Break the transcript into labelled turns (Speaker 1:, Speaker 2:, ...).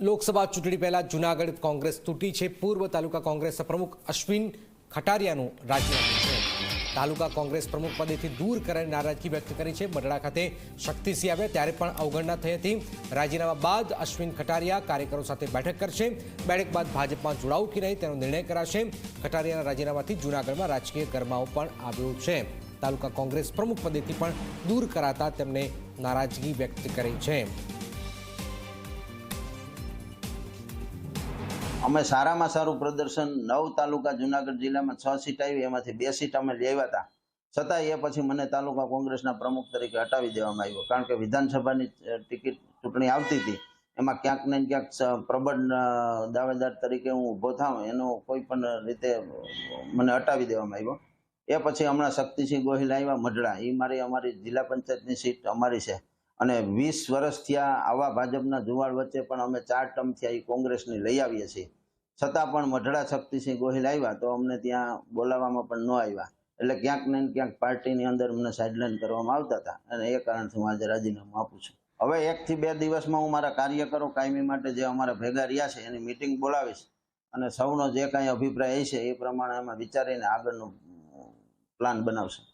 Speaker 1: લોકસભા ચૂંટણી પહેલા જૂનાગઢ કોંગ્રેસ તૂટી છે. પૂર્વ તાલુકા કોંગ્રેસ પ્રમુખ અશ્વિન ખટારિયાનું રાજીનામું છે. તાલુકા કોંગ્રેસ પ્રમુખ પદેથી દૂર કરાની નારાજગી વ્યક્ત કરી છે. બરડા ખાતે શક્તિસિંહ આવ્યા ત્યારે પણ અવગણના થઈ હતી. રાજીનામા બાદ અશ્વિન ખટારિયા કાર્યકરો સાથે બેઠક કરશે. બેઠક બાદ ભાજપમાં જોડાવું કે નહીં તેનો નિર્ણય કરાશે. ખટારિયાના રાજીનામાથી જૂનાગઢમાં રાજકીય ગરમાવો પણ આવ્યો છે. તાલુકા કોંગ્રેસ પ્રમુખ પદેથી પણ દૂર કરાતા તેમને નારાજગી વ્યક્ત કરી છે.
Speaker 2: અમે સારામાં સારું પ્રદર્શન નવ તાલુકા જુનાગઢ જિલ્લામાં છ સીટ આવી, એમાંથી બે સીટ અમે લેવા હતા. છતાં એ પછી મને તાલુકા કોંગ્રેસના પ્રમુખ તરીકે હટાવી દેવામાં આવ્યો. કારણ કે વિધાનસભાની ટિકિટ ચૂંટણી આવતી હતી. એમાં ક્યાંક ને ક્યાંક પ્રબળ દાવેદાર તરીકે હું ઊભો થાઉં એનો કોઈ પણ રીતે મને હટાવી દેવામાં આવ્યો. એ પછી હમણાં શક્તિસિંહ ગોહિલ આવ્યા, મઢડા. એ મારી અમારી જિલ્લા પંચાયતની સીટ અમારી છે. અને વીસ વર્ષ થયા આવા ભાજપના જુવાળ વચ્ચે પણ અમે ચાર ટર્મ થયા એ કોંગ્રેસની લઈ આવીએ છીએ. છતાં પણ મઢડા શક્તિસિંહ ગોહિલ આવ્યા તો અમને ત્યાં બોલાવવામાં પણ ન આવ્યા. એટલે ક્યાંક ને ક્યાંક પાર્ટીની અંદર અમને સાઇડલાઇન કરવામાં આવતા હતા અને એ કારણથી હું આજે રાજીનામું આપું છું. હવે એકથી બે દિવસમાં હું મારા કાર્યકરો કાયમી માટે જે અમારા ભેગા રહ્યા છે એની મિટિંગ બોલાવીશ અને સૌનો જે કાંઈ અભિપ્રાય છે એ પ્રમાણે અમે વિચારીને આગળનું પ્લાન બનાવશું.